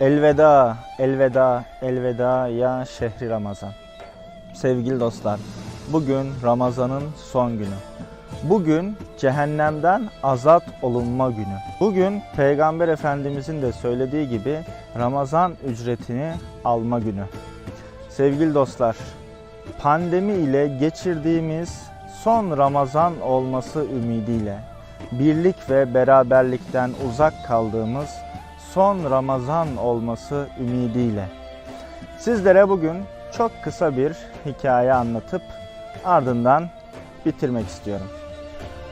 Elveda, elveda, elveda ya şehri Ramazan. Sevgili dostlar, bugün Ramazan'ın son günü. Bugün cehennemden azat olunma günü. Bugün Peygamber Efendimizin de söylediği gibi Ramazan ücretini alma günü. Sevgili dostlar, pandemi ile geçirdiğimiz son Ramazan olması ümidiyle birlik ve beraberlikten uzak kaldığımız son Ramazan olması ümidiyle sizlere bugün çok kısa bir hikaye anlatıp ardından bitirmek istiyorum.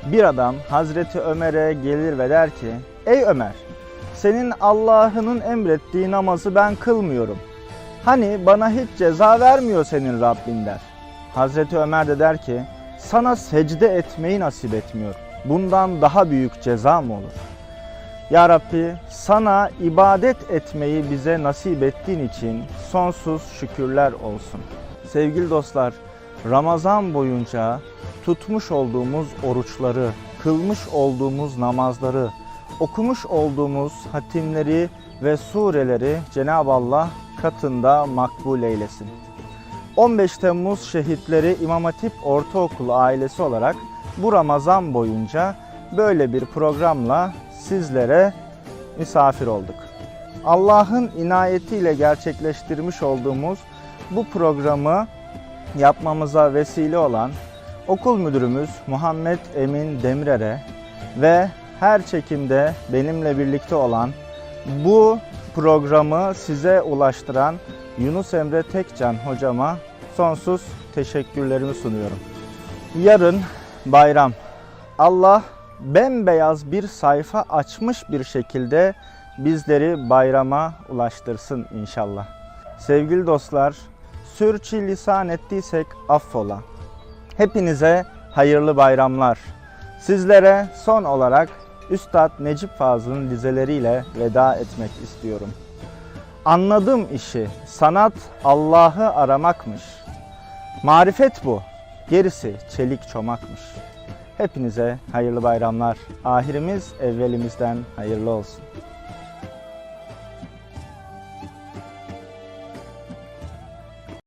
Bir adam Hazreti Ömer'e gelir ve der ki: "Ey Ömer, senin Allah'ının emrettiği namazı ben kılmıyorum. Hani bana hiç ceza vermiyor senin Rabbin der. Hazreti Ömer de der ki sana secde etmeyi nasip etmiyor. Bundan daha büyük ceza mı olur? Ya Rabbi sana ibadet etmeyi bize nasip ettiğin için sonsuz şükürler olsun. Sevgili dostlar Ramazan boyunca tutmuş olduğumuz oruçları, kılmış olduğumuz namazları, okumuş olduğumuz hatimleri ve sureleri Cenab-ı Allah katında makbul eylesin. 15 Temmuz şehitleri İmam Hatip Ortaokulu ailesi olarak bu Ramazan boyunca böyle bir programla sizlere misafir olduk. Allah'ın inayetiyle gerçekleştirmiş olduğumuz bu programı yapmamıza vesile olan okul müdürümüz Muhammed Emin Demirer'e ve her çekimde benimle birlikte olan bu programı size ulaştıran Yunus Emre Tekcan hocama sonsuz teşekkürlerimi sunuyorum. Yarın bayram. Allah bembeyaz bir sayfa açmış bir şekilde bizleri bayrama ulaştırsın inşallah. Sevgili dostlar, sürçü lisan ettiysek affola. Hepinize hayırlı bayramlar. Sizlere son olarak Üstad Necip Fazıl'ın dizeleriyle veda etmek istiyorum. Anladım işi, sanat Allah'ı aramakmış. Marifet bu, gerisi çelik çomakmış. Hepinize hayırlı bayramlar. Ahirimiz evvelimizden hayırlı olsun.